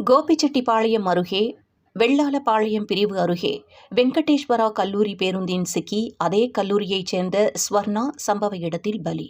கோபிச்செட்டிப்பாளையம் அருகே வெள்ளாளபாளையம் பிரிவு அருகே வெங்கடேஸ்வரா கல்லூரி பேருந்தின் சிக்கி அதே கல்லூரியைச் சேர்ந்த ஸ்வர்ணா சம்பவ இடத்தில் பலி.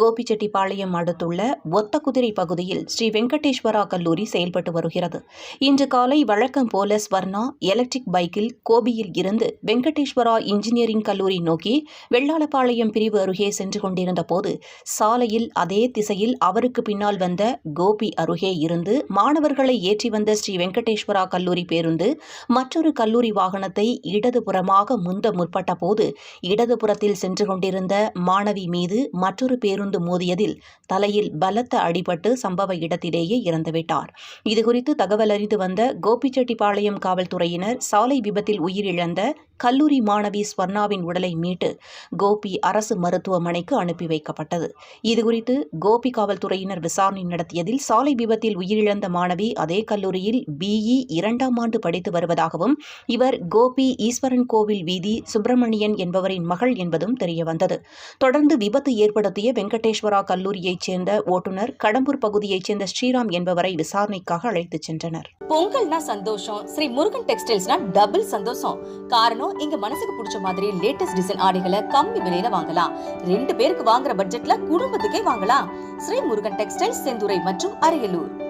கோபிச்செட்டிப்பாளையம் அடுத்துள்ள ஒத்தக்குதிரை பகுதியில் ஸ்ரீ வெங்கடேஸ்வரா கல்லூரி செயல்பட்டு வருகிறது. இன்று காலை வழக்கம் போல ஸ்வர்ணா எலக்ட்ரிக் பைக்கில் கோபியில் இருந்து வெங்கடேஸ்வரா இன்ஜினியரிங் கல்லூரி நோக்கி வெள்ளாளபாளையம் பிரிவு அருகே சென்று கொண்டிருந்த போது சாலையில் அதே திசையில் அவருக்கு பின்னால் வந்த கோபி அருகே இருந்து மாணவர்களை ஏற்றி வந்த ஸ்ரீ வெங்கடேஸ்வரா கல்லூரி பேருந்து இருந்து மற்றொரு கல்லூரி வாகனத்தை இடதுபுறமாக முந்த முற்பட்ட போது இடதுபுறத்தில் சென்று கொண்டிருந்த மாணவி மீது மற்றொரு பேருந்து மோதியதில் தலையில் பலத்த அடிபட்டு சம்பவ இடத்திலேயே இறந்துவிட்டார். இதுகுறித்து தகவல் அறிந்து வந்த கோபிச்செட்டிப்பாளையம் காவல்துறையினர் சாலை விபத்தில் உயிரிழந்த கல்லூரி மாணவி ஸ்வர்ணாவின் உடலை மீட்டு கோபி அரசு மருத்துவமனைக்கு அனுப்பி வைக்கப்பட்டது. இதுகுறித்து கோபி காவல்துறையினர் விசாரணை நடத்தியதில் சாலை விபத்தில் உயிரிழந்த மாணவி அதே கல்லூரியில் பிஇ இரண்டாம் ஆண்டு படித்து வருவதாகவும் இவர் கோபி ஈஸ்வரன் கோவில் வீதி சுப்பிரமணியன் என்பவரின் மகள் என்பதும் தெரியவந்தது. தொடர்ந்து விபத்து ஏற்படுத்திய வெங்கடேஸ்வரா கல்லூரியைச் சேர்ந்த ஓட்டுநர் கடம்பூர் பகுதியைச் சேர்ந்த ஸ்ரீராம் என்பவரை விசாரணைக்காக அழைத்துச் சென்றனர். பொங்கல்னா சந்தோஷம் ஸ்ரீ முருகன் டெக்ஸ்டைல்ஸ்னா டபுள் சந்தோஷம். காரணம் இங்க மனசுக்கு பிடிச்ச மாதிரி லேட்டஸ்ட் டிசைன் ஆடைகளை கம்மி விலையில வாங்கலாம். ரெண்டு பேருக்கு வாங்குற பட்ஜெட்ல குடும்பத்துக்கே வாங்கலாம். ஸ்ரீ முருகன் டெக்ஸ்டைல்ஸ் செந்துறை மற்றும் அரியலூர்.